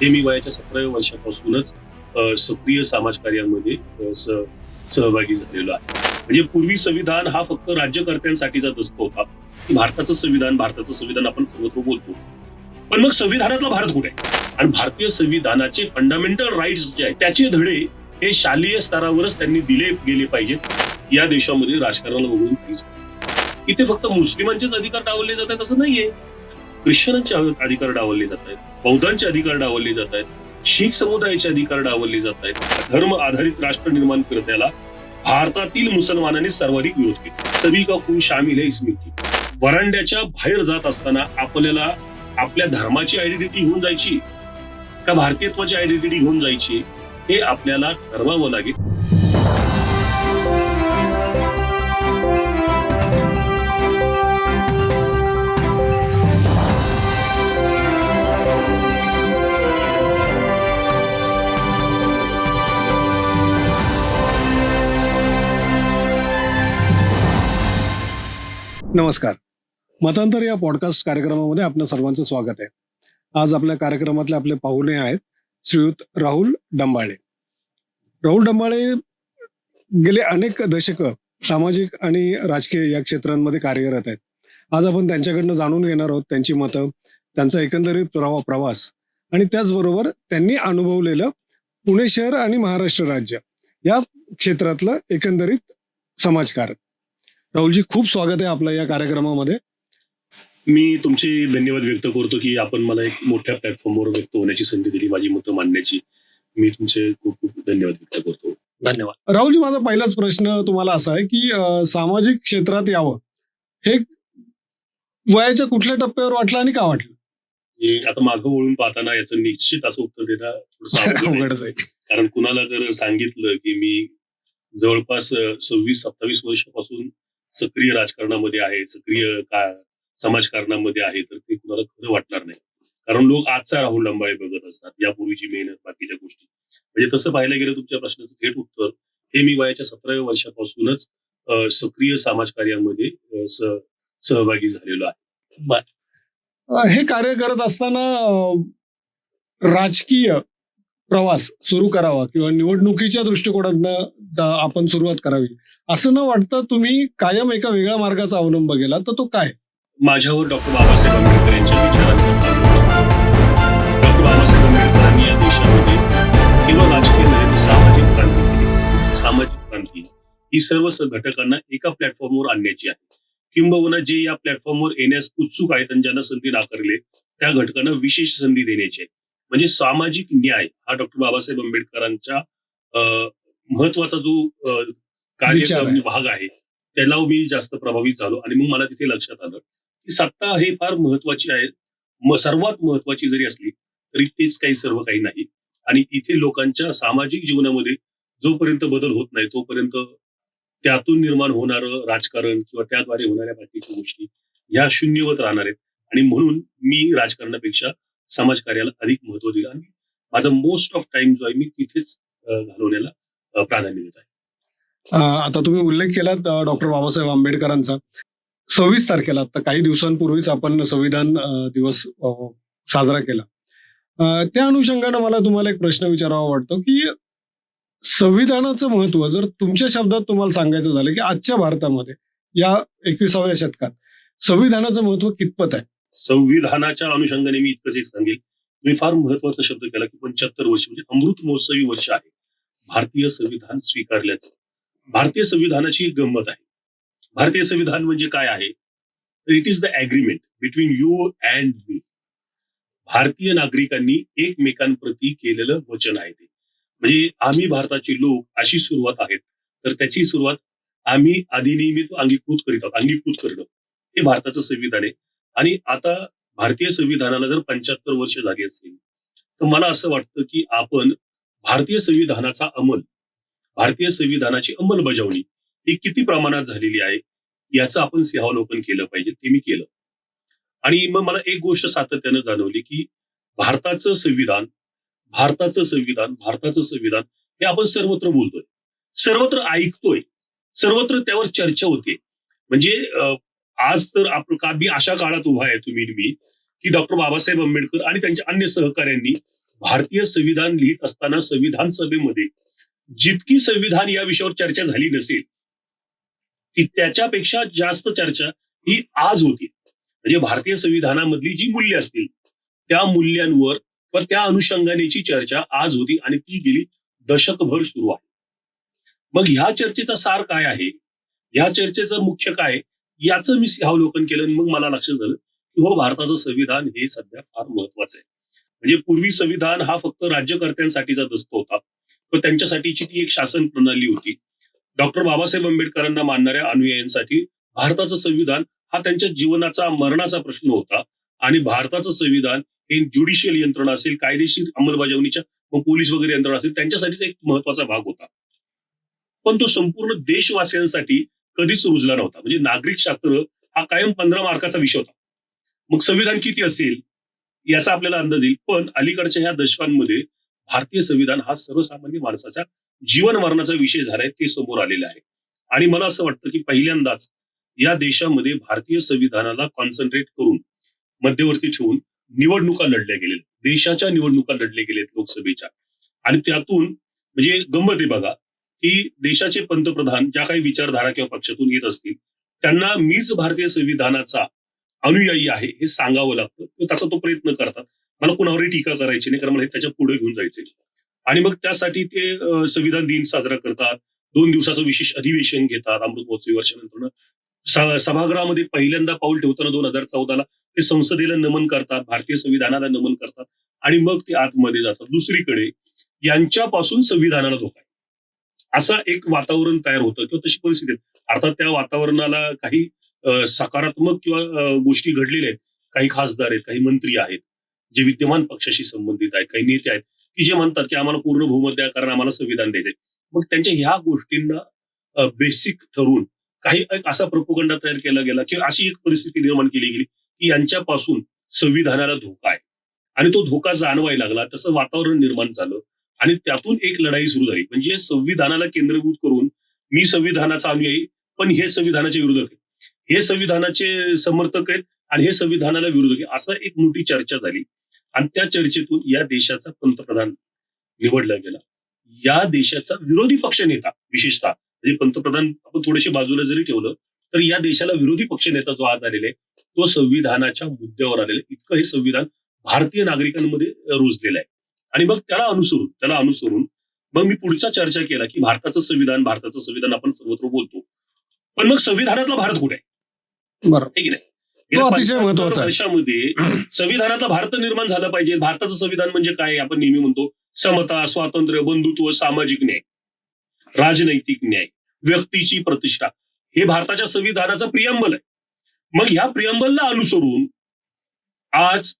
हे मी वयाच्या सतराव्या वर्षापासूनच सक्रिय समाजकार्यामध्ये सहभागी झालेलो आहे. म्हणजे पूर्वी संविधान हा फक्त राज्यकर्त्यांसाठीचा दस्त होता. भारताचं संविधान भारताचं संविधान आपण सर्वत्र बोलतो. पण मग संविधानातला भारत कुठे? आहे आणि भारतीय संविधानाचे फंडामेंटल राईट्स जे आहेत त्याचे धडे हे शालेय स्तरावरच त्यांनी दिले गेले पाहिजेत. या देशामध्ये राजकारणाला वगळून इथे फक्त मुस्लिमांचेच अधिकार डावलले जातात असं नाहीये. ख्रिश्चनांचे अधिकार डावलले जात आहेत. बौद्धांचे अधिकार डावलले जात आहेत. शीख समुदायाचे अधिकार डावलले जात आहेत. धर्म आधारित राष्ट्र निर्माण करण्याला भारतातील मुसलमानांनी सर्वाधिक विरोध केला. सभी का खून शामिल आहे इसमें वरांड्याच्या बाहेर जात असताना आपल्याला आपल्या धर्माची आयडेंटिटी घेऊन जायची का भारतीयत्वाची आयडेंटिटी घेऊन जायची हे आपल्याला ठरवावं लागेल. नमस्कार. मतांतर या पॉडकास्ट कार्यक्रमामध्ये आपलं सर्वांचं स्वागत आहे. आज आपल्या कार्यक्रमातले आपले पाहुणे आहेत श्रीयुत राहुल डंबाळे. राहुल डंबाळे गेले अनेक दशकं सामाजिक आणि राजकीय या क्षेत्रांमध्ये कार्यरत आहेत. आज आपण त्यांच्याकडनं जाणून घेणार आहोत त्यांची मतं त्यांचा एकंदरीत प्रवा प्रवास आणि त्याचबरोबर त्यांनी अनुभवलेलं पुणे शहर आणि महाराष्ट्र राज्य या क्षेत्रातलं एकंदरीत समाजकारण. राहुलजी खूप स्वागत आहे आपलं या कार्यक्रमामध्ये. मी तुमचे धन्यवाद व्यक्त करतो की आपण मला एक मोठ्या प्लॅटफॉर्मवर व्यक्त होण्याची संधी दिली माझी मतं मांडण्याची. मी तुमचे खूप खूप धन्यवाद व्यक्त करतो. धन्यवाद. राहुलजी माझा पहिलाच प्रश्न तुम्हाला असा आहे की सामाजिक क्षेत्रात यावं हे वयाच्या कुठल्या टप्प्यावर वाटलं आणि का वाटलं? आता मागं वळून पाहताना याचं निश्चित असं उत्तर देणं थोडंसं आहे. कारण कुणाला जर सांगितलं की मी जवळपास सव्वीस सत्तावीस वर्षापासून सक्रिय राजकारणामध्ये आहे सक्रिय का समाजकारणामध्ये आहे तर ते कुणाला खरं वाटणार नाही. कारण लोक आजचा राहुल लंबाळे बघत असतात यापूर्वीची मेहनत बाकीच्या गोष्टी. म्हणजे तसं पाहायला गेलं तुमच्या प्रश्नाचं थेट उत्तर हे मी वयाच्या सतराव्या वर्षापासूनच सक्रिय समाजकार्यामध्ये कार्यामध्ये सहभागी झालेलो आहे. हे कार्य करत असताना राजकीय प्रवास सुरू करावा किंवा निवडणुकीच्या दृष्टिकोनातनं आपण सुरुवात करावी. असं न वाटतं तुम्ही कायम एका वेगळ्या मार्गाचा अवलंब केला तर तो काय? माझ्यावर डॉक्टर बाबासाहेब आंबेडकर यांच्या विचारांचा डॉक्टर बाबासाहेब आंबेडकरांनी या देशामध्ये किंवा राजकीय नव्हे सामाजिक क्रांती केली. सामाजिक क्रांती. ही सर्व घटकांना एका प्लॅटफॉर्मवर आणण्याची आहे. किंबहुना जे या प्लॅटफॉर्मवर येण्यास उत्सुक आहेत आणि ज्यांना संधी नाकारले त्या घटकांना विशेष संधी देण्याची आहे. म्हणजे सामाजिक न्याय हा डॉक्टर बाबासाहेब आंबेडकरांच्या अं, महत्त्वाचा जो कार्यक्रम. भाग आहे त्याला मी जास्त प्रभावित झालो आणि मग मला तिथे लक्षात आलं की सत्ता हे फार महत्वाची आहे. सर्वात महत्वाची जरी असली तरी तेच काही सर्व काही नाही. आणि इथे लोकांच्या सामाजिक जीवनामध्ये जोपर्यंत बदल होत नाही तोपर्यंत त्यातून निर्माण होणारं राजकारण किंवा त्याद्वारे होणाऱ्या बाकीच्या गोष्टी ह्या शून्यवत राहणार आहेत. आणि म्हणून मी राजकारणापेक्षा समाजकार्याला अधिक महत्त्व दिलं आणि माझा मोस्ट ऑफ टाइम जो आहे मी तिथेच घालवण्याला प्राधान्य देत आहे. आता तुम्ही उल्लेख केलात डॉक्टर बाबासाहेब आंबेडकरांचा. सव्वीस तारखेला आता काही दिवसांपूर्वीच आपण संविधान दिवस साजरा केला. त्या अनुषंगानं मला तुम्हाला एक प्रश्न विचारावा वाटतो की संविधानाचं महत्त्व जर तुमच्या शब्दात तुम्हाला सांगायचं झालं की आजच्या भारतामध्ये या एकविसाव्या शतकात संविधानाचं महत्त्व कितपत आहे? संविधानाच्या अनुषंगाने मी इतकंच एक सांगेल. तुम्ही फार महत्त्वाचा शब्द केला की पंच्याहत्तर वर्ष म्हणजे अमृत महोत्सवी वर्ष आहे. भारतीय संविधान स्वीकारल्याचं. भारतीय संविधानाची एक गंमत आहे. भारतीय संविधान म्हणजे काय आहे? तर it is the agreement between you and me भारतीय नागरिकांनी एकमेकांप्रती केलेलं वचन आहे ते. म्हणजे आम्ही भारताचे लोक अशी सुरुवात आहेत. तर त्याची सुरुवात आम्ही अधिनियमित अंगीकृत करीत आहोत. अंगीकृत करणं हे भारताचं संविधान आहे. आणि आता भारतीय संविधानाला जर पंच्याहत्तर वर्ष झाली असतील तर मला असं वाटतं की आपण भारतीय संविधानाचा अंमल भारतीय संविधानाची अंमलबजावणी ही किती प्रमाणात झालेली आहे याचं आपण सिंहावलोकन केलं पाहिजे ते मी केलं. आणि मग मला एक गोष्ट सातत्यानं जाणवली की भारताचं संविधान भारताचं संविधान भारताचं संविधान हे आपण सर्वत्र बोलतोय. सर्वत्र ऐकतोय. सर्वत्र त्यावर चर्चा होते. म्हणजे आज तर आपण का मी अशा काळात उभा आहे तुम्ही मी की डॉक्टर बाबासाहेब आंबेडकर आणि त्यांच्या अन्य सहकाऱ्यांनी भारतीय संविधान लिहित असताना संविधान सभेमध्ये जितकी संविधान या विषयावर चर्चा झाली नसेल ती त्याच्यापेक्षा जास्त चर्चा ही आज होती. म्हणजे भारतीय संविधानामधली जी मूल्य असतील त्या मूल्यांवर व त्या अनुषंगानेची चर्चा आज होती आणि ती गेली दशकभर सुरू आहे. मग ह्या चर्चेचा सार काय आहे? ह्या चर्चेचं मुख्य काय? याचं मी अवलोकन केलं आणि मग मला लक्षात झालं की हो भारताचं संविधान हे सध्या फार महत्वाचं आहे. म्हणजे पूर्वी संविधान हा फक्त राज्यकर्त्यांसाठीचा दस्त होता. तर त्यांच्यासाठीची ती एक शासन प्रणाली होती. डॉक्टर बाबासाहेब आंबेडकरांना मानणाऱ्या अनुयायांसाठी भारताचं संविधान हा त्यांच्या जीवनाचा मरणाचा प्रश्न होता. आणि भारताचं संविधान हे ज्युडिशियल यंत्रणा असेल कायदेशीर अंमलबजावणीच्या मग पोलीस वगैरे यंत्रणा असेल त्यांच्यासाठीचा एक महत्त्वाचा भाग होता. पण तो संपूर्ण देशवासियांसाठी कधीच रुजला नव्हता. म्हणजे नागरिक शास्त्र हा कायम पंधरा मार्काचा विषय होता. मग संविधान किती असेल? याचा आपल्याला अंदाज येईल. पण अलीकडच्या ह्या दशकांमध्ये भारतीय संविधान हा सर्वसामान्य माणसाच्या जीवन मरणाचा विषय झालाय ते समोर आलेलं आहे. आणि मला असं वाटतं की पहिल्यांदाच या देशामध्ये भारतीय संविधानाला कॉन्सन्ट्रेट करून मध्यवर्ती ठेवून निवडणुका लढल्या गेलेल्या. देशाच्या निवडणुका लढल्या गेलेत लोकसभेच्या. आणि त्यातून म्हणजे गंमत आहे बघा. की देशाचे पंतप्रधान ज्या काही विचारधारा किंवा पक्षातून येत असतील त्यांना मीच भारतीय संविधानाचा अनुयायी आहे हे सांगावं लागतं. त्याचा तो प्रयत्न करतात. मला कुणावरही टीका करायची नाही कारण मला हे त्याच्या पुढे घेऊन जायचे आणि मग त्यासाठी ते संविधान दिन साजरा करतात. दोन दिवसाचं विशेष अधिवेशन घेतात अमृत महोत्सवी वर्षानंतर. स- सभागृहामध्ये पहिल्यांदा पाऊल ठेवताना दोन हजार चौदाला ते संसदेला नमन करतात भारतीय संविधानाला नमन करतात. आणि मग ते आतमध्ये जातात. दुसरीकडे यांच्यापासून संविधानाला धोका असं एक वातावरण तयार होतं किंवा तशी परिस्थिती अर्थात त्या वातावरणाला काही सकारात्मक किंवा गोष्टी घडलेल्या आहेत. काही खासदार आहेत काही मंत्री आहेत जे विद्यमान पक्षाशी संबंधित आहेत काही नेते आहेत की जे म्हणतात की आम्हाला पूर्ण बहुमत द्या कारण आम्हाला संविधान द्यायचंय. मग त्यांच्या ह्या गोष्टींना बेसिक ठरवून काही एक असा प्रपोगंडा तयार केला गेला किंवा अशी एक परिस्थिती निर्माण केली गेली की यांच्यापासून संविधानाला धोका आहे. आणि तो धोका जाणवायला लागला. तसं वातावरण निर्माण झालं. आणि त्यातून एक लढाई सुरू झाली. म्हणजे संविधानाला केंद्रभूत करून मी संविधानाचा अनुयायी पण हे संविधानाचे विरोधक आहेत. हे संविधानाचे समर्थक आहेत आणि हे संविधानाला विरोधक आहे असं एक मोठी चर्चा झाली. आणि त्या चर्चेतून या देशाचा पंतप्रधान निवडला गेला. या देशाचा विरोधी पक्ष नेता विशेषतः म्हणजे पंतप्रधान आपण थोडेसे बाजूला जरी ठेवलं तर या देशाला विरोधी पक्ष नेता जो आज आलेला आहे तो संविधानाच्या मुद्द्यावर आलेला आहे. इतकं हे संविधान भारतीय नागरिकांमध्ये रुजलेलं आहे. आणि मग त्याला अनुसरून त्याला अनुसरून मग मी पुढचा चर्चा केला की भारताचं संविधान भारताचं संविधान आपण सर्वत्र बोलतो. पण मग संविधानातला भारत कुठे? आहे बरोबर की नाही तो गेल्या अतिशय 75 महत्त्वाचा आहे. वर्षामध्ये संविधानातला भारत निर्माण झालं पाहिजे. भारताचं संविधान म्हणजे काय आपण नेहमी म्हणतो समता स्वातंत्र्य बंधुत्व सामाजिक न्याय राजनैतिक न्याय व्यक्तीची प्रतिष्ठा. हे भारताच्या संविधानाचं प्रियंबल आहे. मग ह्या प्रियंबलला अनुसरून आज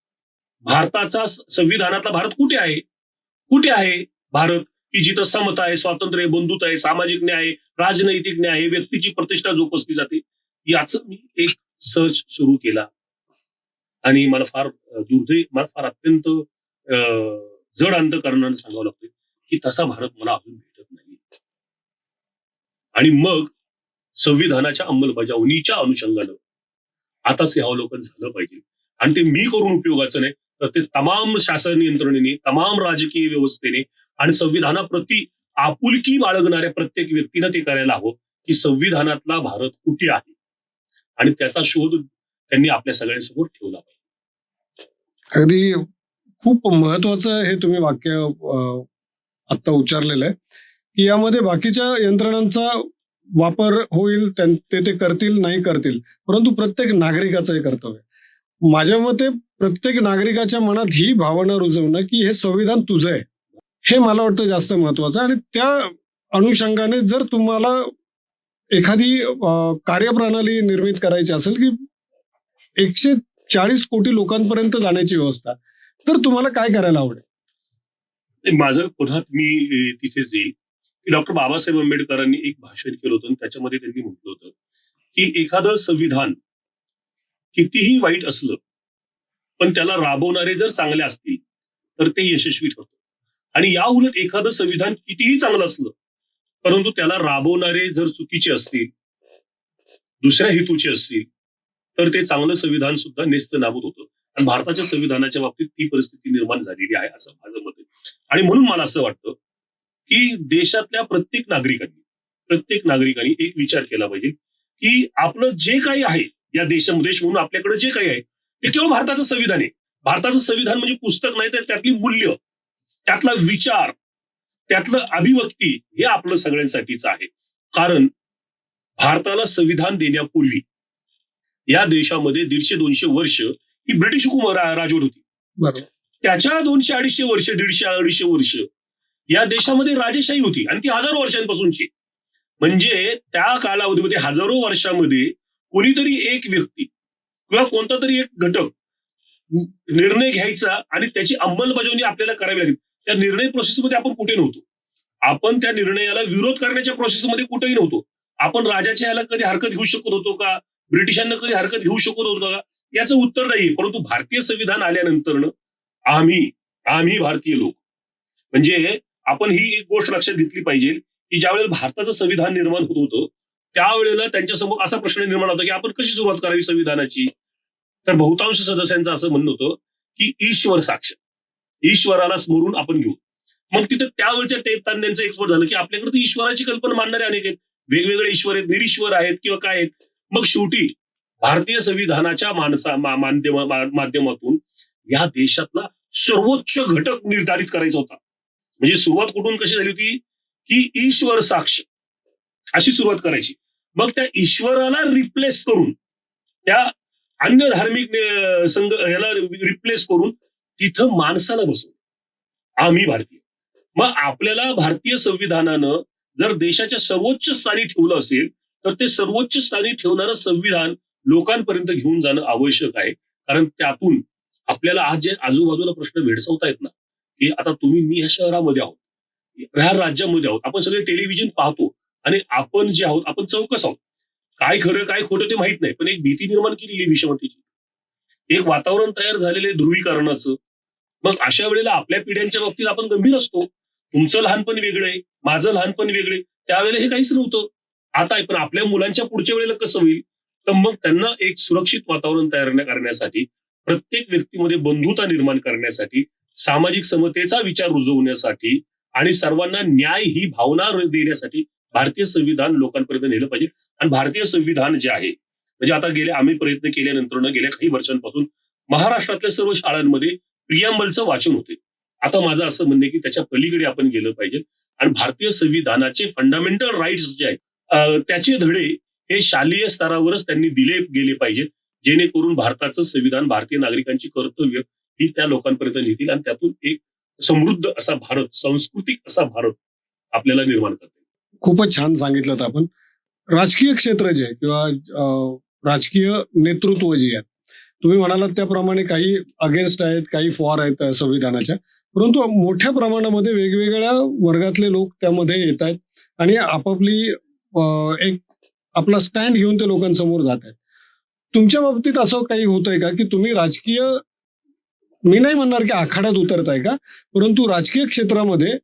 भारताचा संविधानातला भारत कुठे आहे? कुठे आहे? भारत की जिथं समता आहे स्वातंत्र्य आहे, बंधुत्व आहे सामाजिक न्याय आहे, राजनैतिक न्याय आहे व्यक्तीची प्रतिष्ठा जोपासली जाते. याचं मी एक सर्च सुरू केला. आणि मला फार अ, दुर्दैव मला फार अत्यंत जड अंतकरणानं सांगावं लागतं की तसा भारत मला अजून भेटत नाही. आणि मग संविधानाच्या अंमलबजावणीच्या अनुषंगानं आता हे अवलोकन झालं पाहिजे. आणि ते मी करून उपयोगाचं नाही तर ते तमाम शासन यंत्रणेने तमाम राजकीय व्यवस्थेने आणि संविधानाप्रती आपुलकी बाळगणाऱ्या प्रत्येक व्यक्तीनं ते करायला हवं की संविधानातला भारत कुठे आहे? आणि त्याचा शोध त्यांनी आपल्या सगळ्यांसमोर ठेवला पाहिजे. अगदी खूप महत्वाचं हे तुम्ही वाक्य अं, आत्ता उच्चारलेलं आहे. की यामध्ये बाकीच्या यंत्रणांचा वापर होईल ते ते करतील नाही करतील परंतु प्रत्येक नागरिकाचं हे कर्तव्य माझ्या मते प्रत्येक नागरिकाच्या मनात ही भावना रुजवणं की हे संविधान तुझं आहे. हे मला वाटतं जास्त महत्वाचं आणि त्या अनुषंगाने जर तुम्हाला एखादी कार्यप्रणाली निर्मित करायची असेल की एकशे चाळीस कोटी लोकांपर्यंत जाण्याची व्यवस्था तर तुम्हाला काय करायला आवडेल? माझं पुन्हा मी तिथेच येईल की डॉक्टर बाबासाहेब आंबेडकरांनी एक भाषण केलं होतं आणि त्याच्यामध्ये त्यांनी म्हटलं होतं की एखादं संविधान कितीही वाईट असलं पण त्याला राबवणारे जर चांगले असतील तर ते यशस्वी ठरतं. आणि या उलट एखादं संविधान कितीही चांगलं असलं परंतु त्याला राबवणारे जर चुकीचे असतील दुसऱ्या हेतूचे असतील तर ते चांगलं संविधान सुद्धा नेस्त नाबूद होतं. आणि भारताच्या संविधानाच्या बाबतीत ती परिस्थिती निर्माण झालेली आहे असं माझं मत आहे. आणि म्हणून मला असं वाटतं की देशातल्या प्रत्येक नागरिकांनी प्रत्येक नागरिकांनी एक विचार केला पाहिजे की आपलं जे काही आहे या देशामध्ये देश म्हणून आपल्याकडे जे काही आहे ते केवळ भारताचं संविधान आहे. भारताचं संविधान म्हणजे पुस्तक नाही तर त्यातली मूल्य त्यातला विचार त्यातलं अभिव्यक्ती हे आपलं सगळ्यांसाठीच आहे. कारण भारताला संविधान देण्यापूर्वी या देशामध्ये दीडशे दोनशे वर्ष ही ब्रिटिश हुकुम राजवट होती. त्याच्या दोनशे अडीचशे वर्ष दीडशे अडीचशे वर्ष या देशामध्ये राजेशाही होती आणि ती हजारो वर्षांपासूनची. म्हणजे त्या कालावधीमध्ये हजारो वर्षामध्ये कोणीतरी एक व्यक्ती किंवा कोणता तरी एक घटक निर्णय घ्यायचा आणि त्याची अंमलबजावणी आपल्याला करावी लागेल. त्या निर्णय प्रोसेसमध्ये आपण कुठे नव्हतो. आपण त्या निर्णयाला विरोध करण्याच्या प्रोसेसमध्ये कुठेही नव्हतो. आपण राजाच्या याला कधी हरकत घेऊ शकत होतो का? ब्रिटिशांना कधी हरकत घेऊ शकत होतो का? याचं उत्तर नाही परंतु भारतीय संविधान आल्यानंतर आम्ही आम्ही भारतीय लोक. म्हणजे आपण ही एक गोष्ट लक्षात घेतली पाहिजे की ज्यावेळेला भारताचं संविधान निर्माण होत होतं त्यावेळेला त्यांच्यासमोर असा प्रश्न निर्माण होता की आपण कशी सुरुवात करावी संविधानाची? तर बहुतांश सदस्यांचं असं म्हणणं होतं की ईश्वर साक्ष. ईश्वराला स्मरून आपण घेऊ. मग तिथं त्यावेळच्या टेप तांड्यांचं एक्सपर्ट झालं की आपल्याकडे तर ईश्वराची कल्पना मांडणारे अनेक आहेत. वेगवेगळे ईश्वर आहेत निरीश्वर आहेत किंवा काय आहेत. मग शेवटी भारतीय संविधानाच्या माणसा माध्यमातून या देशातला सर्वोच्च घटक निर्धारित करायचा होता. म्हणजे सुरुवात कुठून कशी झाली होती? की ईश्वर साक्ष अशी सुरुवात करायची. मग त्या ईश्वराला रिप्लेस करून त्या अन्य धार्मिक संघ याला रिप्लेस करून तिथं माणसाला बसवलं. आम्ही भारतीय. मग आपल्याला भारतीय संविधानानं जर देशाच्या सर्वोच्च स्थानी ठेवलं असेल तर ते सर्वोच्च स्थानी ठेवणारं संविधान लोकांपर्यंत घेऊन जाणं आवश्यक आहे. कारण त्यातून आपल्याला आज जे आजूबाजूला प्रश्न भेडसावता येत ना की आता तुम्ही मी ह्या शहरामध्ये आहोत ह्या राज्यामध्ये आहोत. आपण सगळे टेलिव्हिजन पाहतो. आणि आपण जे आहोत आपण चौकस आहोत. काय खरं काय खोटं ते माहीत नाही पण एक भीती निर्माण केलेली आहे विषमतेची. एक वातावरण तयार झालेलं ध्रुवीकरणाचं. मग अशा वेळेला आपल्या पिढ्यांच्या बाबतीत आपण गंभीर असतो. तुमचं लहानपण वेगळं आहे माझं लहानपण वेगळे त्यावेळेला हे काहीच नव्हतं. आता आहे पण आपल्या मुलांच्या पुढच्या वेळेला कसं होईल? तर मग त्यांना एक सुरक्षित वातावरण तयार करण्यासाठी प्रत्येक व्यक्तीमध्ये बंधुता निर्माण करण्यासाठी सामाजिक समतेचा विचार रुजवण्यासाठी आणि सर्वांना न्याय ही भावना देण्यासाठी भारतीय संविधान लोकांपर्यंत नेलं पाहिजे. आणि भारतीय संविधान जे आहे म्हणजे आता गेले आम्ही प्रयत्न केल्यानंतर गेल्या काही वर्षांपासून महाराष्ट्रातल्या सर्व शाळांमध्ये प्रियांबलचं वाचन होते. आता माझं असं म्हणणं आहे की त्याच्या पलीकडे आपण गेलं पाहिजे. आणि भारतीय संविधानाचे फंडामेंटल राईट्स जे आहेत त्याचे धडे हे शालेय स्तरावरच त्यांनी दिले गेले पाहिजेत जेणेकरून भारताचं संविधान भारतीय नागरिकांची कर्तव्य ही त्या लोकांपर्यंत नेतील आणि त्यातून एक समृद्ध असा भारत सांस्कृतिक असा भारत आपल्याला निर्माण करतो खूपच छान सांगितलं आपण. राजकीय क्षेत्र जे आहे किंवा राजकीय नेतृत्व जे आहे तुम्ही म्हणालात त्याप्रमाणे काही अगेन्स्ट आहेत काही फॉर आहेत संविधानाच्या. परंतु मोठ्या प्रमाणामध्ये वेगवेगळ्या वर्गातले लोक त्यामध्ये येत आहेत आणि आपापली एक आपला स्टँड घेऊन ते लोकांसमोर जात आहेत. तुमच्या बाबतीत असं काही होतंय का की तुम्ही राजकीय मी नाही म्हणणार की आखाड्यात उतरताय का परंतु राजकीय क्षेत्रामध्ये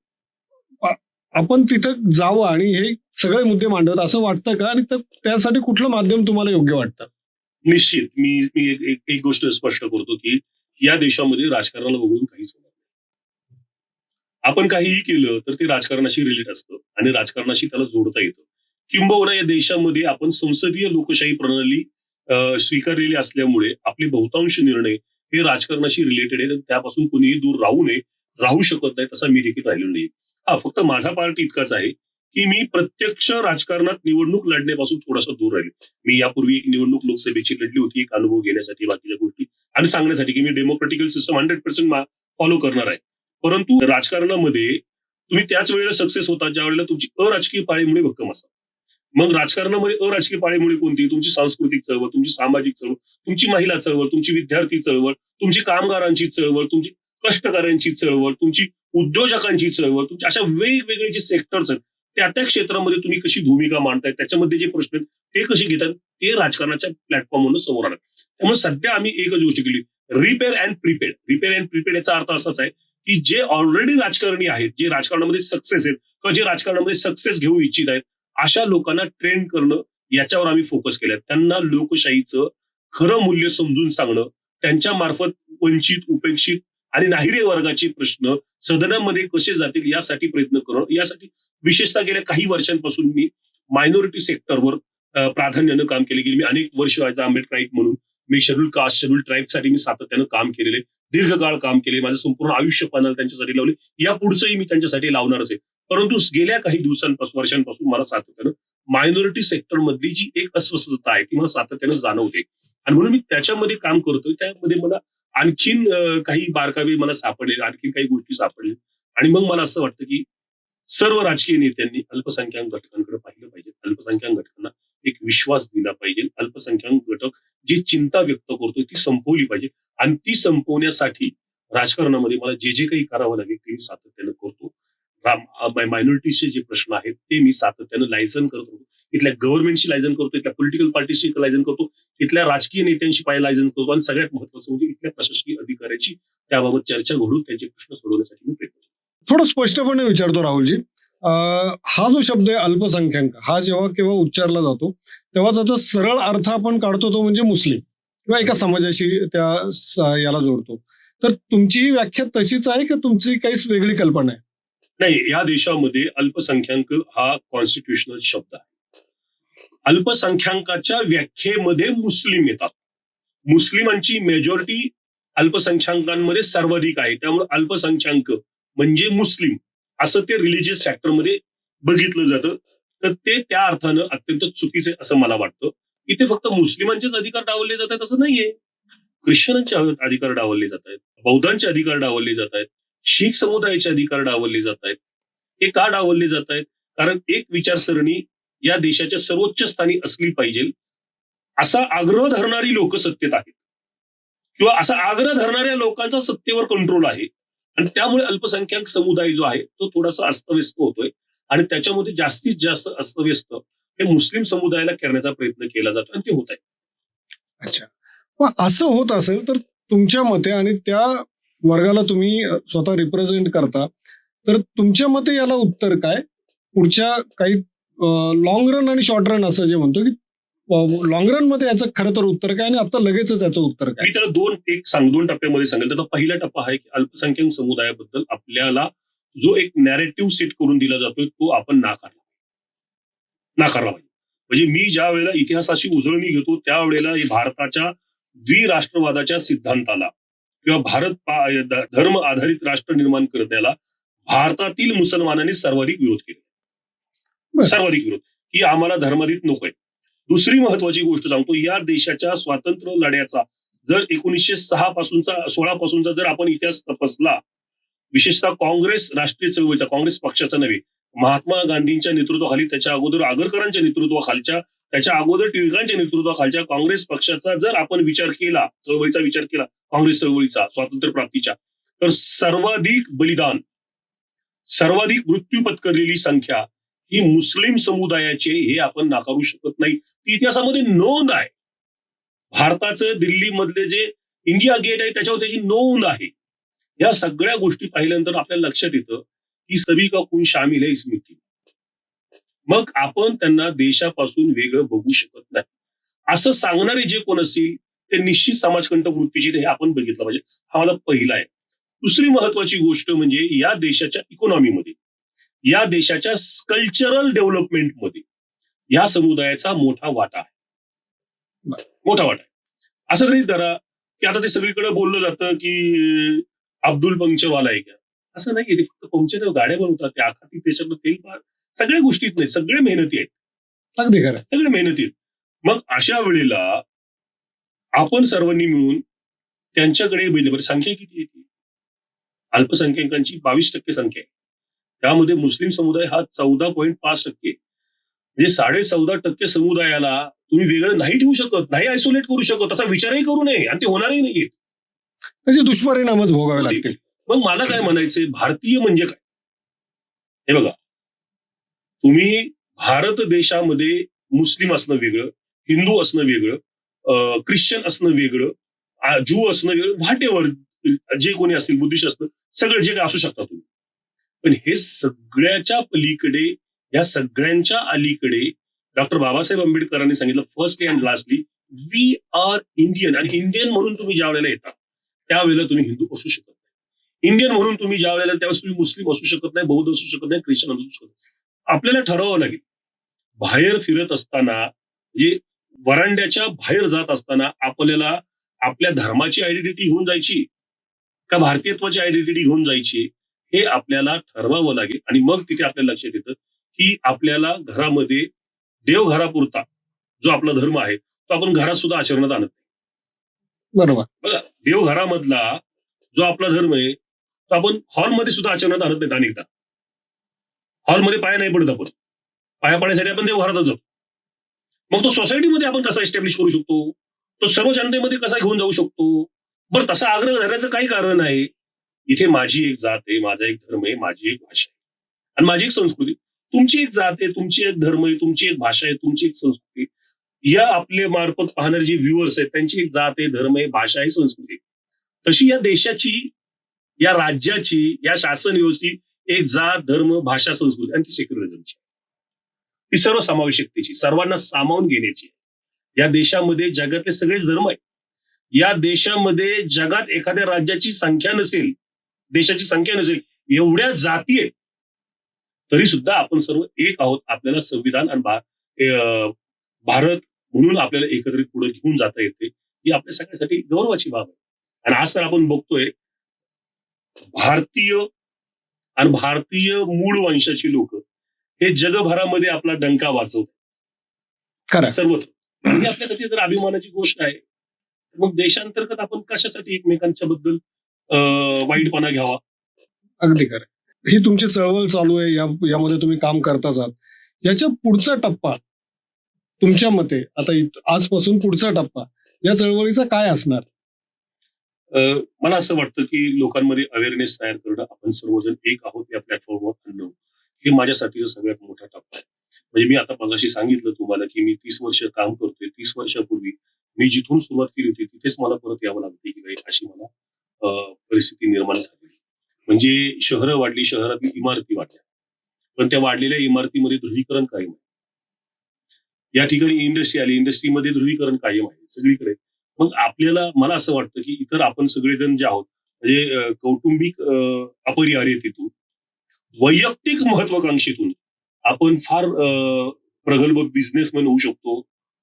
आपण तिथं जावं आणि हे सगळे मुद्दे मांडवत असं वाटतं का? आणि त्यासाठी कुठलं माध्यम तुम्हाला योग्य वाटतं? निश्चित. मी मी एक- एक एक गोष्ट स्पष्ट करतो की या देशामध्ये राजकारणाला वगळून काहीच होणार नाही. आपण काहीही केलं तर ते राजकारणाशी रिलेट असतं आणि राजकारणाशी त्याला जोडता येतं. किंबहुना या देशामध्ये आपण संसदीय लोकशाही प्रणाली स्वीकारलेली असल्यामुळे आपले बहुतांश निर्णय हे राजकारणाशी रिलेटेड आहेत त्यापासून कोणीही दूर राहू नये राहू शकत नाही तसा मी देखील राहिलो नाही हा फक्त माझा पार्ट इतकाच आहे की मी प्रत्यक्ष राजकारणात निवडणूक लढण्यापासून थोडासा दूर राहिलो. मी यापूर्वी एक निवडणूक लोकसभेची लढली होती एक अनुभव घेण्यासाठी बाकीच्या गोष्टी आणि सांगण्यासाठी की मी democratical system hundred percent follow करणार आहे. परंतु राजकारणामध्ये तुम्ही त्याच वेळेला सक्सेस होता ज्या वेळेला तुमची अराजकीय पाळीमुळे भक्कम असतात. मग राजकारणामध्ये अराजकीय पाळीमुळे कोणती? तुमची सांस्कृतिक चळवळ तुमची सामाजिक चळवळ तुमची महिला चळवळ तुमची विद्यार्थी चळवळ तुमची कामगारांची चळवळ तुमची कष्टकऱ्यांची चळवळ तुमची उद्योजकांची चळवळ तुमची अशा वेगवेगळे जे सेक्टर्स आहेत त्या त्या क्षेत्रामध्ये तुम्ही कशी भूमिका मांडताय? त्याच्यामध्ये जे प्रश्न आहेत ते कसे घेतात? ते राजकारणाच्या प्लॅटफॉर्मवरून समोर आणत त्यामुळे सध्या आम्ही एकच गोष्ट केली. Repair and prepaid repair and prepaid याचा अर्थ असाच आहे की जे ऑलरेडी राजकारणी आहेत जे राजकारणामध्ये सक्सेस आहेत किंवा जे राजकारणामध्ये सक्सेस घेऊ इच्छित आहेत अशा लोकांना ट्रेन करणं याच्यावर आम्ही फोकस केलाय. त्यांना लोकशाहीचं खरं मूल्य समजून सांगणं त्यांच्या मार्फत वंचित उपेक्षित आणि नाहिरे वर्गाचे प्रश्न सदनामध्ये कसे जातील यासाठी प्रयत्न करणं. यासाठी विशेषतः गेल्या काही वर्षांपासून मी मायनॉरिटी सेक्टरवर प्राधान्यानं काम केले. गेले मी अनेक वर्ष आंबेडकर आंबेडकराईट म्हणून मी शेड्यूल कास्ट शेड्यूल ट्राईबसाठी मी सातत्यानं काम केलेले दीर्घकाळ काम केले माझं संपूर्ण आयुष्य पानाला त्यांच्यासाठी लावले या पुढचंही मी त्यांच्यासाठी लावणारच आहे. परंतु गेल्या काही दिवसांपासून वर्षांपासून मला सातत्यानं मायनॉरिटी सेक्टर मधली जी एक अस्वस्थता आहे ती मला सातत्यानं जाणवते. आणि म्हणून मी त्याच्यामध्ये काम करतोय. त्यामध्ये मला आणखीन काही बारकावे मला सापडले आणखीन काही गोष्टी सापडल्या आणि मग मला असं वाटतं की सर्व राजकीय नेत्यांनी अल्पसंख्याक घटकांकडे पाहिलं पाहिजे. अल्पसंख्याक घटकांना एक विश्वास दिला पाहिजे. अल्पसंख्याक घटक जी चिंता व्यक्त करतो ती संपवली पाहिजे. आणि ती संपवण्यासाठी राजकारणामध्ये मला जे जे काही करावं लागेल ते मी सातत्यानं करतो. मायनॉरिटीचे जे प्रश्न आहेत ते मी सातत्यानं लायसन करत होतो इथल्या गव्हर्नमेंटशी लायझन करतो इथल्या पॉलिटिकल पार्टीशी लायझन करतो इथल्या राजकीय नेत्यांशी पाय लायझन करतो. आणि सगळ्यात महत्वाचं म्हणजे इथल्या प्रशासकीय अधिकाऱ्याची त्याबाबत चर्चा घडून त्यांचे प्रश्न सोडवण्यासाठी मी प्रयत्न. थोडं स्पष्टपणे विचारतो राहुलजी. हा जो शब्द आहे अल्पसंख्याक हा जेव्हा केव्हा उच्चारला जातो तेव्हा त्याचा सरळ अर्थ आपण काढतो तो म्हणजे मुस्लिम किंवा एका समाजाशी त्या याला जोडतो. तर तुमची व्याख्या तशीच आहे की तुमची काहीच वेगळी कल्पना आहे? नाही या देशामध्ये अल्पसंख्याक हा कॉन्स्टिट्युशनल शब्द आहे. अल्पसंख्याकाच्या व्याख्येमध्ये मुस्लिम येतात. मुस्लिमांची मेजॉरिटी अल्पसंख्याकांमध्ये सर्वाधिक आहे. त्यामुळे अल्पसंख्याक म्हणजे मुस्लिम. असं ते रिलिजियस फॅक्टरमध्ये बघितलं जातं. तर ते त्या अर्थानं अत्यंत चुकीचे असं मला वाटतं. इथे फक्त मुस्लिमांचेच अधिकार डावलले जात आहेत असं नाहीये. ख्रिश्चनांचे अधिकार डावलले जात आहेत. बौद्धांचे अधिकार डावलले जात आहेत. शीख समुदायाचे अधिकार डावलले जात आहेत. हे का डावलले जात आहेत? कारण एक विचारसरणी या देशाच्या सर्वोच्च स्थानी असली पाहिजे. असा आग्रह धरणारी लोक सत्तेत आहेत. किंवा असा आग्रह धरणाऱ्या लोकांचा सत्तेवर कंट्रोल आहे. आणि त्यामुळे अल्पसंख्याक समुदाय जो आहे तो थोडासा अस्तव्यस्त होतोय. आणि त्याच्यामध्ये जास्तीत जास्त अस्तव्यस्त हे मुस्लिम समुदायाला करण्याचा प्रयत्न केला जातो आणि ते होत आहे. अच्छा. मग असं होत असेल तर तुमच्या मते आणि त्या वर्गाला तुम्ही स्वतः रिप्रेझेंट करता. तर तुमच्या मते याला उत्तर काय? पुढच्या काही लॉंग रन आणि शॉर्ट रन असं जे म्हणतो की लॉंग रनमध्ये याचं खरं तर उत्तर काय आणि आता लगेचच याचं उत्तर काय? मी त्याला दोन एक सांग दोन टप्प्यामध्ये सांगेल. त्याचा पहिला टप्पा आहे की अल्पसंख्याक समुदायाबद्दल आपल्याला जो एक नॅरेटिव्ह सेट करून दिला जातोय तो आपण नाकारला नाकारला पाहिजे. म्हणजे मी ज्या वेळेला इतिहासाची उजळणी घेतो त्यावेळेला भारताच्या द्विराष्ट्रवादाच्या सिद्धांताला किंवा भारत पा- धर्म आधारित राष्ट्र निर्माण करण्याला भारतातील मुसलमानांनी सर्वाधिक विरोध केला. सर्वाधिक विरोध ही आम्हाला धर्माधित नकोय. दुसरी महत्वाची गोष्ट सांगतो या देशाच्या स्वातंत्र्य लढ्याचा जर एकोणीसशे सहा पासूनचा सोळा पासूनचा जर आपण इतिहास तपासला विशेषतः काँग्रेस राष्ट्रीय चळवळीचा काँग्रेस पक्षाचा नव्हे महात्मा गांधींच्या नेतृत्वाखाली त्याच्या अगोदर आगरकरांच्या नेतृत्वाखालच्या त्याच्या अगोदर टिळकांच्या नेतृत्वाखालच्या काँग्रेस पक्षाचा जर आपण विचार केला चळवळीचा विचार केला काँग्रेस चळवळीचा स्वातंत्र्य प्राप्तीच्या तर सर्वाधिक बलिदान सर्वाधिक मृत्यू पत्करलेली संख्या ही मुस्लिम समुदायाची आहे, हे आपण नाकारू शकत नाही. ती इतिहासामध्ये नोंद आहे. भारताचं दिल्लीमधले जे इंडिया गेट आहे त्याच्यावर त्याची नोंद आहे. या सगळ्या गोष्टी पाहिल्यानंतर आपल्याला लक्षात येतं की सभी का कोण शामिल आहे इस मग आपण त्यांना देशापासून वेगळं बघू शकत नाही. असं सांगणारे जे कोण असतील ते निश्चित समाजकंटक वृत्तीचे हे आपण बघितलं पाहिजे. हा मला पहिला आहे. दुसरी महत्वाची गोष्ट म्हणजे या देशाच्या इकॉनॉमीमध्ये या देशाच्या कल्चरल डेव्हलपमेंटमध्ये या समुदायाचा मोठा वाटा आहे. मोठा वाटा आहे. असं गृहीत धरा की आता ते सगळीकडे बोललं जातं की अब्दुल पंक्चरवाला आहे का? असं नाही ते फक्त पंक्चर गाड्या बनवतात ते आखाती त्याच्यातलं तेल पार सगळ्या गोष्टीत नाही सगळे मेहनती आहेत. अगदी खरं. सगळे मेहनती आहेत. मग अशा वेळेला आपण सर्वांनी मिळून त्यांच्याकडे बघितलं बरं संख्या किती येते अल्पसंख्याकांची बावीस टक्के संख्या आहे. त्यामध्ये मुस्लिम समुदाय हा चौदा पॉईंट पाच टक्के. म्हणजे साडे चौदा टक्के समुदायाला तुम्ही वेगळं नाही ठेवू शकत नाही आयसोलेट करू शकत त्याचा विचारही करू नये आणि ते होणारही नाही त्याचे दुष्परिणामच भोगावे लागतील. मग मला काय म्हणायचंय भारतीय म्हणजे काय? हे बघा. तुम्ही भारत देशामध्ये मुस्लिम असणं वेगळं हिंदू असणं वेगळं ख्रिश्चन असणं वेगळं ज्यू असणं वेगळं व्हाट एव्हर जे कोणी असतील बुद्धिस्ट असतं सगळं जे काय असू शकता तुम्ही. पण हे सगळ्याच्या पलीकडे या सगळ्यांच्या अलीकडे डॉक्टर बाबासाहेब आंबेडकरांनी सांगितलं first and lastly we are Indian आणि इंडियन म्हणून तुम्ही ज्या वेळेला येता त्यावेळेला तुम्ही हिंदू असू शकत नाही. इंडियन म्हणून तुम्ही ज्या वेळेला त्यावेळेस तुम्ही मुस्लिम असू शकत नाही बौद्ध असू शकत नाही ख्रिश्चन असू शकत नाही. आपल्याला ठरवावं लागेल बाहेर फिरत असताना म्हणजे वरांड्याच्या बाहेर जात असताना आपल्याला आपल्या धर्माची आयडेंटिटी घेऊन जायची का भारतीयत्वाची आयडेंटिटी घेऊन जायची हे आपल्याला ठरवावं लागेल. आणि मग तिथे आपल्या लक्षात येतं की आपल्याला घरामध्ये देवघरापुरता जो आपला धर्म आहे तो आपण घरात सुद्धा आचरणात आणत नाही. बरोबर. बघा देवघरामधला जो आपला धर्म आहे तो आपण हॉलमध्ये सुद्धा आचरणात आणत नाहीत अनेकदा. हॉलमध्ये पाया नाही पडत आपण. पाया पडण्यासाठी आपण देवघरातच जातो मग तो सोसायटीमध्ये आपण कसा एस्टॅब्लिश करू शकतो? तो सर्व जनतेमध्ये कसा घेऊन जाऊ शकतो? बरं तसा आग्रह धरण्याचं काही कारण आहे. इथे माझी एक जात आहे माझा एक धर्म आहे माझी एक भाषा आहे. आणि माझी एक संस्कृती. तुमची एक जात आहे तुमची एक धर्म आहे तुमची एक भाषा आहे तुमची एक संस्कृती या आपले मार्फत पाहणारे जे व्ह्युअर्स आहेत त्यांची एक जात आहे धर्म आहे भाषा आहे संस्कृती तशी या देशाची या राज्याची या शासन व्यवस्थेची एक जात धर्म भाषा संस्कृती आणि ती सेक्युलरिझमची ती सर्व समावेशकतेची सर्वांना सामावून घेण्याची या देशामध्ये जगातले सगळेच धर्म आहेत. या देशामध्ये जगात एखाद्या राज्याची संख्या नसेल देशाची संख्या नसेल एवढ्या जाती आहेत तरी सुद्धा आपण सर्व एक आहोत. आपल्याला संविधान आणि भारत म्हणून आपल्याला एकत्रित पुढे घेऊन जाता येते ही आपल्या सगळ्यासाठी गौरवाची बाब आहे. आणि आज तर आपण बघतोय भारतीय आणि भारतीय मूळ वंशाची लोक हे जगभरामध्ये आपला डंका आहे. सर्वत्र. ही आपल्यासाठी जर अभिमानाची गोष्ट आहे मग देशांतर्गत आपण कशासाठी एकमेकांच्या बद्दल वाईटपणा घ्यावा. अगदी खरं. ही तुमची चळवळ चालू आहे या यामध्ये तुम्ही काम करताच आहात. याच्या पुढचा टप्पा तुमच्या मते आता आजपासून पुढचा टप्पा या चळवळीचा काय असणार? मला असं वाटतं की लोकांमध्ये अवेअरनेस तयार करणं आपण सर्वजण एक आहोत या प्लॅटफॉर्मवर आणणं हे माझ्यासाठीचा सगळ्यात मोठा टप्पा आहे. म्हणजे मी आता मगाशी सांगितलं तुम्हाला की मी तीस वर्ष काम करतोय तीस वर्षापूर्वी मी जिथून सुरुवात केली होती तिथेच मला परत यावं लागते की काही अशी मला परिस्थिती निर्माण झाली. म्हणजे शहरं वाढली शहरातील इमारती वाढल्या. पण त्या वाढलेल्या इमारतीमध्ये ध्रुवीकरण कायम आहे. या ठिकाणी इंडस्ट्री आली इंडस्ट्रीमध्ये ध्रुवीकरण कायम आहे सगळीकडे. मग आपल्याला मला असं वाटतं की इतर आपण सगळेजण जे आहोत म्हणजे कौटुंबिक अपरिहार्यतेतून वैयक्तिक महत्वाकांक्षेतून आपण फार प्रगल्भ बिझनेसमॅन होऊ शकतो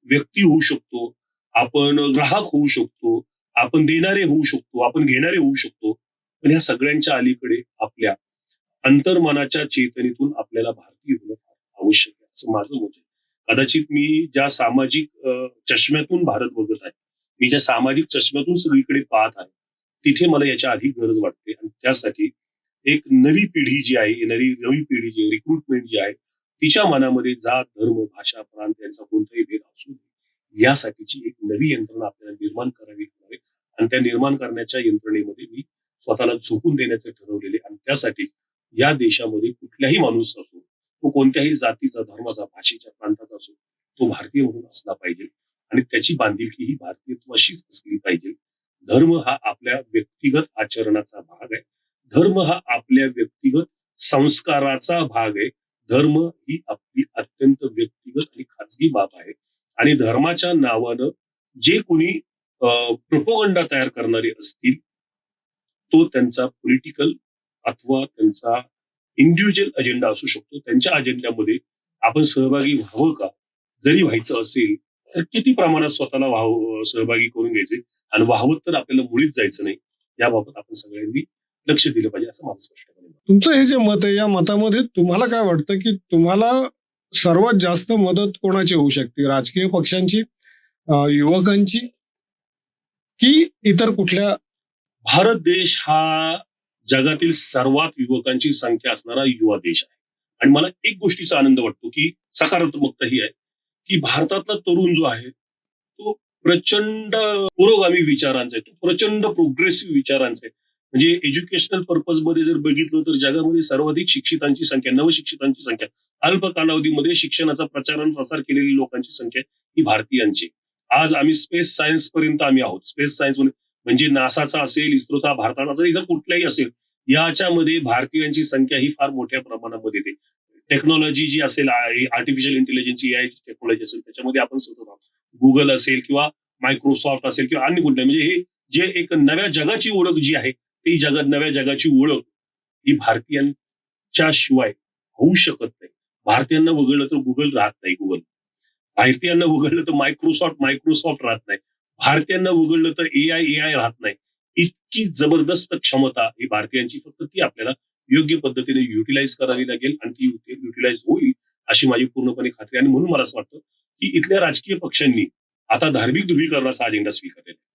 व्यक्ती होऊ शकतो आपण ग्राहक होऊ शकतो आपण देणारे होऊ शकतो आपण घेणारे होऊ शकतो पण ह्या सगळ्यांच्या अलीकडे आपल्या अंतर्मनाच्या चेतनेतून आपल्याला भारतीय होणं फार आवश्यक आहे असं माझं मत आहे. कदाचित मी ज्या सामाजिक चष्म्यातून भारत बघत आहे मी ज्या सामाजिक चष्म्यातून सगळीकडे पाहत आहे तिथे मला याच्या अधिक गरज वाटते आणि त्यासाठी एक नवी पिढी जी आहे येणारी नवी पिढी जी रिक्रुटमेंट जी आहे तिच्या मनामध्ये जात धर्म भाषा प्रांत यांचा कोणताही भेद असू नये यासाठीची एक नवी यंत्रणा आपल्याला निर्माण करावी आणि त्या निर्माण करण्याच्या यंत्रणेमध्ये मी स्वतःला झोकून देण्याचे ठरवलेले आणि त्यासाठी या देशामध्ये कुठल्याही माणूस असो तो कोणत्याही जातीचा धर्माचा भाषेच्या प्रांताचा असो तो भारतीय म्हणून असला पाहिजे. आणि त्याची बांधिलकी ही भारतीयत्वाशीच असली पाहिजे. धर्म हा आपल्या व्यक्तिगत आचरणाचा भाग आहे. धर्म हा आपल्या व्यक्तिगत संस्काराचा भाग आहे. धर्म ही आपली अत्यंत व्यक्तिगत आणि खाजगी बाब आहे. आणि धर्माच्या नावानं जे कोणी प्रोपोगंडा तयार करणारे असतील तो त्यांचा पॉलिटिकल अथवा त्यांचा इंडिव्हिज्युअल अजेंडा असू शकतो. त्यांच्या अजेंड्यामध्ये आपण सहभागी व्हावं का? जरी व्हायचं असेल तर किती प्रमाणात स्वतःला वाह सहभागी करून घ्यायचे? आणि व्हावं तर आपल्याला मुळीच जायचं नाही. याबाबत आपण सगळ्यांनी लक्ष दिलं पाहिजे असं मला स्पष्ट तुमचं हे जे मत आहे या मतामध्ये तुम्हाला काय वाटतं की तुम्हाला सर्वात जास्त मदत कोणाची होऊ शकते? राजकीय पक्षांची युवकांची? की इतर कुठल्या भारत देश हा जगातील सर्वात युवकांची संख्या असणारा युवा देश आहे. आणि मला एक गोष्टीचा आनंद वाटतो की सकारात्मकता ही आहे की भारतातला तरुण जो आहे तो प्रचंड पुरोगामी विचारांचा आहे तो प्रचंड प्रोग्रेसिव्ह विचारांचा आहे. म्हणजे एज्युकेशनल पर्पजमध्ये जर बघितलं तर जगामध्ये सर्वाधिक शिक्षितांची संख्या नवशिक्षितांची संख्या अल्प कालावधीमध्ये शिक्षणाचा प्रचार आणि प्रसार केलेली लोकांची संख्या ही भारतीयांची आज आम्ही स्पेस सायन्स पर्यंत आम्ही आहोत. स्पेस म्हणजे, सायन्स म्हणजे नासाचा असेल इस्रोचा भारताचा असेल इतर कुठलाही असेल याच्यामध्ये भारतीयांची संख्या ही फार मोठ्या प्रमाणामध्ये येते. टेक्नॉलॉजी जी असेल आर्टिफिशियल इंटेलिजन्स आय टेक्नॉलॉजी असेल त्याच्यामध्ये आपण सतत आहोत. गुगल असेल किंवा मायक्रोसॉफ्ट असेल किंवा अन्य कुठल्या म्हणजे हे जे एक नव्या जगाची ओळख जी आहे ती जगात नव्या जगाची ओळख ही भारतीयांच्या शिवाय होऊ शकत नाही. भारतीयांना वगळलं तर गुगल राहत नाही गुगल भारतीयांना उघडलं तर मायक्रोसॉफ्ट मायक्रोसॉफ्ट राहत नाही. भारतीयांना उघडलं तर ए आय ए आय राहत नाही. इतकी जबरदस्त क्षमता ही भारतीयांची फक्त ती आपल्याला योग्य पद्धतीने युटिलाइज करावी लागेल आणि ती युटिलाइज होईल अशी माझी पूर्णपणे खात्री आणि म्हणून मला असं वाटतं की इथल्या राजकीय पक्षांनी आता धार्मिक ध्रुवीकरणाचा अजेंडा स्वीकारलेला आहे.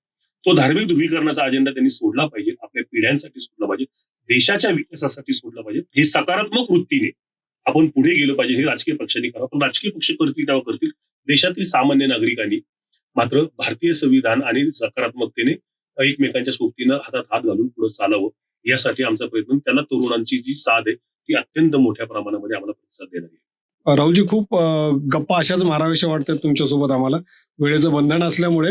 तो धार्मिक ध्रुवीकरणाचा अजेंडा त्यांनी सोडला पाहिजे. आपल्या पिढ्यांसाठी सोडला पाहिजे. देशाच्या विकासासाठी सोडला पाहिजे. हे सकारात्मक वृत्तीने आपण पुढे गेलो पाहिजे हे राजकीय पक्षांनी करावं पण राजकीय पक्ष करतील तेव्हा करतील. देशातील सामान्य नागरिकांनी मात्र भारतीय संविधान आणि सकारात्मकतेने एकमेकांच्या सोबतीनं हातात हात घालून पुढे चालावं यासाठी आमचा प्रयत्न. त्यांना तरुणांची जी साथ आहे ती अत्यंत मोठ्या प्रमाणामध्ये आम्हाला प्रतिसाद देणार आहे. राहुलजी खूप गप्पा अशाच माराव्याशा वाटतात तुमच्यासोबत आम्हाला. वेळेचं बंधन असल्यामुळे.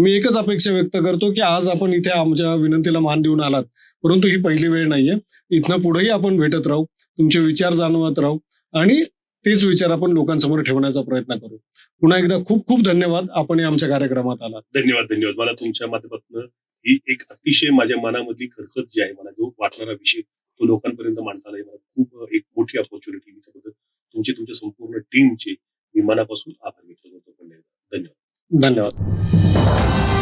मी एकच अपेक्षा व्यक्त करतो की आज आपण इथे आमच्या विनंतीला मान देऊन आलात परंतु ही पहिली वेळ नाहीये. इथनं पुढेही आपण भेटत राहू. तुमचे विचार जाणवत राहू. आणि तेच विचार आपण लोकांसमोर ठेवण्याचा प्रयत्न करू. पुन्हा एकदा खूप खूप धन्यवाद. आपण आमच्या कार्यक्रमात आलात. धन्यवाद धन्यवाद. मला तुमच्या माध्यमातून ही एक अतिशय माझ्या मनामधली खरखत जी आहे मला जो वाटणारा विषय तो लोकांपर्यंत मांडता आला मला खूप एक मोठी ऑपॉर्च्युनिटी मी त्याबद्दल तुमची तुमच्या संपूर्ण टीमचे मी मनापासून आभार व्यक्त करतो. धन्यवाद. धन्यवाद.